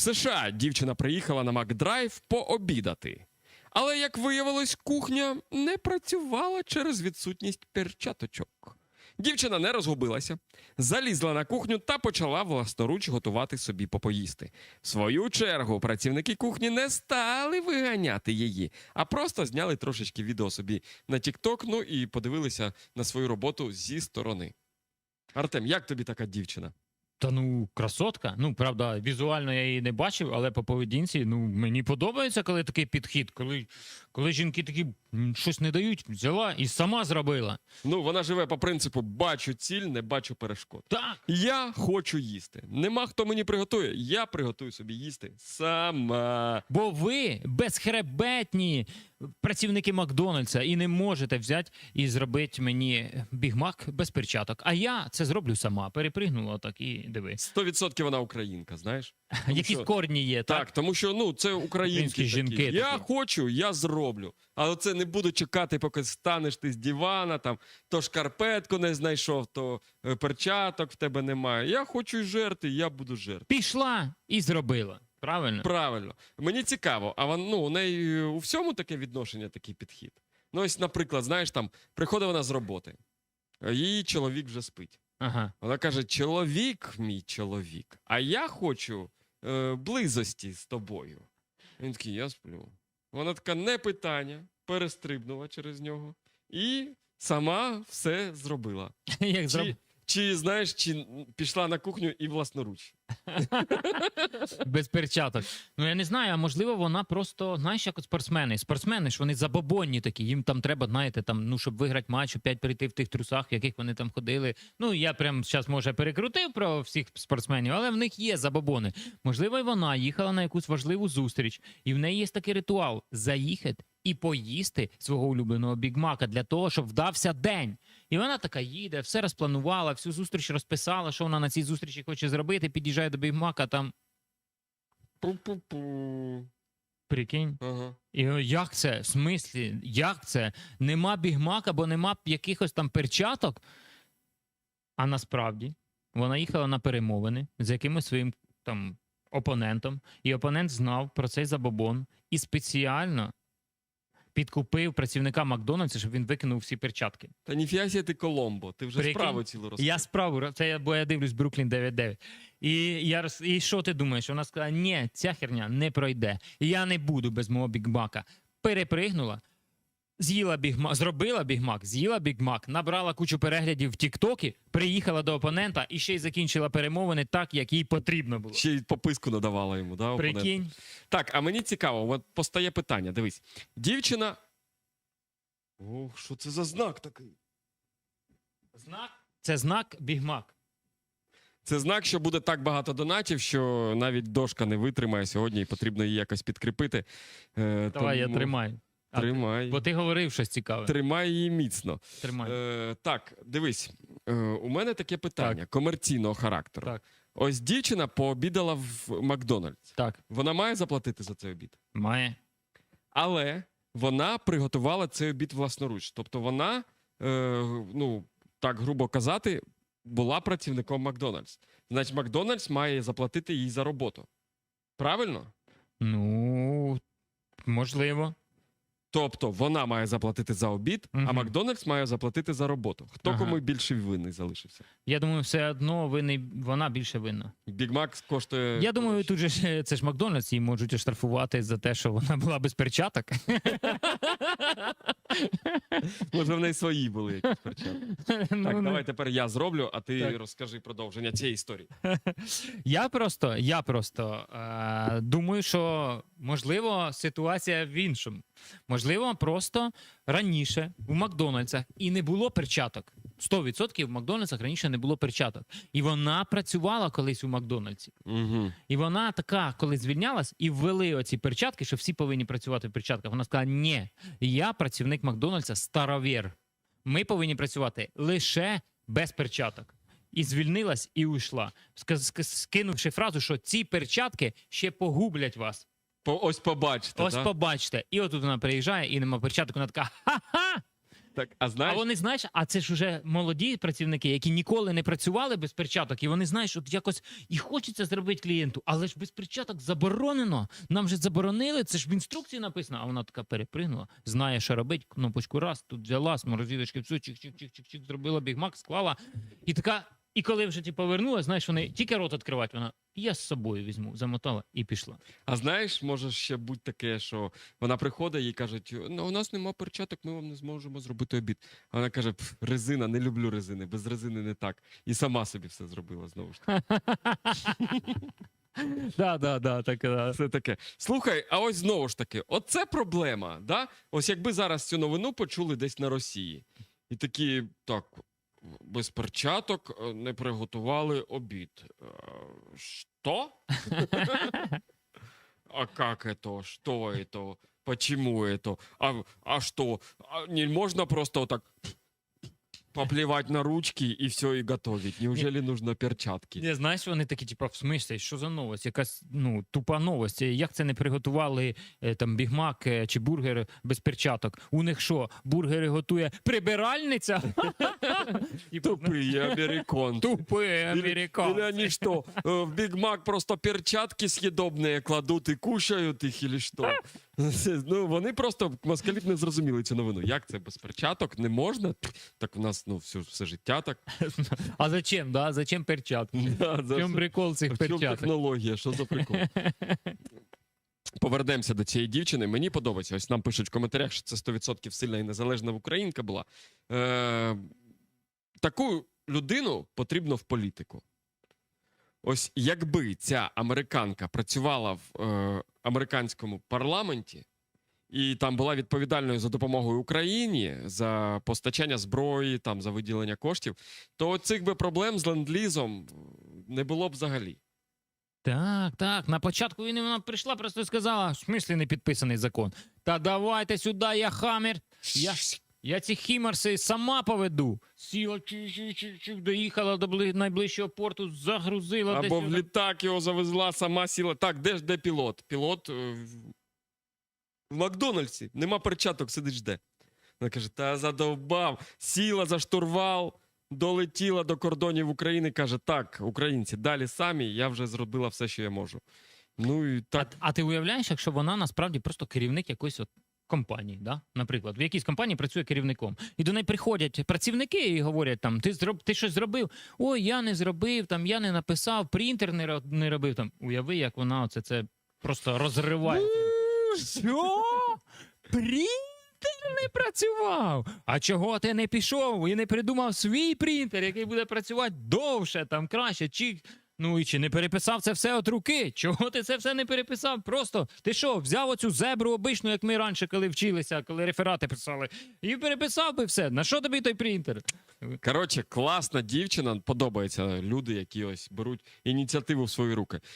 В США дівчина приїхала на Макдрайв пообідати. Але, як виявилось, кухня не працювала через відсутність перчаточок. Дівчина не розгубилася, залізла на кухню та почала власноруч готувати собі попоїсти. В свою чергу працівники кухні не стали виганяти її, а просто зняли трошечки відео собі на TikTok, ну і подивилися на свою роботу зі сторони. Артем, як тобі така дівчина? Та ну, красотка. Ну, правда, візуально я її не бачив, але по поведінці ну, мені подобається, коли такий підхід, коли, коли жінки такі м, щось не дають, взяла і сама зробила. Ну, вона живе по принципу бачу ціль, не бачу перешкод. Так, Я хочу їсти. Нема хто мені приготує. Я приготую собі їсти сама. бо ви безхребетні працівники Макдональдса і не можете взяти і зробити мені бігмак без перчаток. А я це зроблю сама. Перепригнула так і диви. 100% вона українка, знаєш? Якісь що- корні є, так? Так, тому що ну це українські Українські жінки. жінки Я такі. хочу, я зроблю. Але це не буду чекати, поки станеш ти з дивана, там то шкарпетку не знайшов, то е, перчаток в тебе немає. Я хочу жерти, я буду жерти. Пішла і зробила. Правильно? Правильно. Мені цікаво, а вон, ну, у неї е, у всьому таке відношення, такий підхід. Ну, ось, наприклад, знаєш, там приходить вона з роботи, її чоловік вже спить. Ага. Вона каже: чоловік, мій чоловік, а я хочу е, близості з тобою. Він такий, я сплю. Вона така не питання, перестрибнула через нього і сама все зробила. Як. Чи, чи знаєш, чи пішла на кухню і власноруч. Без перчаток. Ну я не знаю, а можливо, вона просто, знаєш, як от спортсмени. Спортсмени ж вони забобонні такі. Їм там треба, знаєте, там, ну, щоб виграти матч, опять перейти в тих трусах, в яких вони там ходили. Ну, я прям зараз, може, перекрутив про всіх спортсменів, але в них є забобони. Можливо, і вона їхала на якусь важливу зустріч, і в неї є такий ритуал заїхати і поїсти свого улюбленого бігмака для того, щоб вдався день. І вона така їде, все розпланувала, всю зустріч розписала, що вона на цій зустрічі хоче зробити, під'їжджає до бігмака, там Пу-пу-пу. прикинь. Ага. І як це? В смислі? Як це? Нема бігмака, бо нема якихось там перчаток. А насправді вона їхала на перемовини з якимось своїм там опонентом, і опонент знав про цей забобон і спеціально підкупив працівника Макдональдса, щоб він викинув всі перчатки. Та ніфіга себе ти Коломбо, ти вже Прикинь, справу цілу розповів. Я справу, це я, бо я дивлюсь Бруклін 9-9. І, я, роз- і що ти думаєш? Вона сказала, ні, ця херня не пройде. Я не буду без мого бікбака. Перепригнула, з'їла бігмак, зробила бігмак, з'їла бігмак, набрала кучу переглядів в Тіктокі, приїхала до опонента і ще й закінчила перемовини так, як їй потрібно було. Ще й пописку надавала йому, да, опоненту? Прикинь, Так, а мені цікаво, от постає питання. Дивись, дівчина. Ох, що це за знак такий? знак це знак бігмак. Це знак, що буде так багато донатів, що навіть дошка не витримає сьогодні і потрібно її якось підкріпити. Е, Давай, я тому тримаю. А Тримай. Бо ти говорив щось цікаве. Тримай її міцно. Тримай. Е, так, дивись, е, у мене таке питання комерційного характеру. Так. Ось дівчина пообідала в Макдональдс. Так, Вона має заплатити за цей обід. має. Але вона приготувала цей обід власноруч. Тобто вона, е, ну так грубо казати, була працівником Макдональдс. Значить, Макдональдс має заплатити їй за роботу. Правильно? Ну, можливо. Тобто вона має заплатити за обід, а Макдональдс має заплатити за роботу. Хто Ага. кому більше винний залишився? Я думаю, все одно винний, вона більше винна. Біг Мак коштує. Я думаю, тут же ж, це ж Макдональдс, її можуть оштрафувати за те, що вона була без перчаток. може в неї свої були якісь перчатки. Так, Ну, давай тепер я зроблю, а ти Так. розкажи продовження цієї історії. Я просто, я просто е, думаю, що можливо ситуація в іншому. Можливо, просто раніше у Макдональдсах і не було перчаток. 100% в Макдональдсах раніше не було перчаток. І вона працювала колись у Макдональдсі. Угу. І вона така, коли звільнялась, і ввели оці перчатки, що всі повинні працювати в перчатках. Вона сказала: ні, я працівник Макдональдса старовір. Ми повинні працювати лише без перчаток. І звільнилась і уйшла, скинувши фразу, що ці перчатки ще погублять вас. По, ось побачите. Ось да? побачите. І отут вона приїжджає і нема перчаток. Вона така ха-ха! Так, а А вони знаєш, а це ж уже молоді працівники, які ніколи не працювали без перчаток, і вони знаєш, от якось і хочеться зробити клієнту, але ж без перчаток заборонено. Нам же заборонили, це ж в інструкції написано. А вона така перепригнула, знає, що робить, кнопочку раз, тут взяла, з морозилочки, все, чик-чик-чик-чик-чик, зробила бігмак, склала. І така. І коли вже ті повернула, знаєш, вони тільки рот відкривають, вона я з собою візьму, замотала і пішла. а знаєш, може ще бути таке, що вона приходить і кажуть: ну у нас нема перчаток, ми вам не зможемо зробити обід. А вона каже: резина, не люблю резини, без резини не так. І сама собі все зробила знову ж таки. Да, да, да, так. да. Це таке. Слухай, а ось знову ж таки, оце проблема. Да? Ось якби зараз цю новину почули десь на Росії. І такі, так, без перчаток е, не приготували обід. Е, Що? А как это? Что это? Почему это? А, а что? А не можно просто вот так поплевать на ручки и все, и готовить? Неужели нужно перчатки? Не, знаєш, вони такі, типу, в смислі, що за новость? Якась ну, тупа новость. Як це не приготували е, там бігмак е, чи бургер без перчаток? У них що, бургери готує прибиральниця? Типу, Тупые американцы. Тупе Или, или американці. они что, э, в Биг Мак просто перчатки съедобные кладуть і кушають їх, или що? Ну, вони просто москалів не зрозуміли цю новину. Як це без перчаток? Не можна? Так у нас ну, все, все життя так. А зачем, да? Зачем перчатки? Да, В за чому прикол цих В чому перчаток? технологія? Що за прикол? Повернемося до цієї дівчини. Мені подобається. Ось нам пишуть в коментарях, що це 100% сильна і незалежна українка була. Е, таку людину потрібно в політику. Ось якби ця американка працювала в е, американському парламенті і там була відповідальною за допомогою Україні, за постачання зброї, там, за виділення коштів, то цих би проблем з ленд-лізом не було б взагалі. Так, так. На початку війни вона прийшла, просто сказала, в смислі не підписаний закон. Та давайте сюди, я хамер. Я, я ці хімарси сама поведу. Сіла, доїхала до найближчого порту, загрузила Або десь. в літак його завезла, сама сіла. Так, де ж де пілот? Пілот е, в- в Макдональдсі. Нема перчаток, сидить жде. Вона каже: та задовбав, сіла за штурвал, долетіла до кордонів України. каже: так, українці, далі самі, я вже зробила все, що я можу. Ну і А, а ти уявляєш, якщо вона насправді просто керівник якоїсь от компанії, да? наприклад, в якійсь компанії працює керівником, і до неї приходять працівники і говорять: там ти зроб, ти щось зробив? Ой, я не зробив, там я не написав, принтер не, не робив. Там уяви, як вона оце це просто розриває. Що? Принтер не працював. А чого ти не пішов і не придумав свій принтер, який буде працювати довше, там краще, чи. Ну і чи не переписав це все от руки? Чого ти це все не переписав? Просто ти що, взяв оцю зебру обичну, як ми раніше, коли вчилися, коли реферати писали, і переписав би все. На що тобі той принтер? Коротше, класна дівчина, подобається люди, які ось беруть ініціативу в свої руки.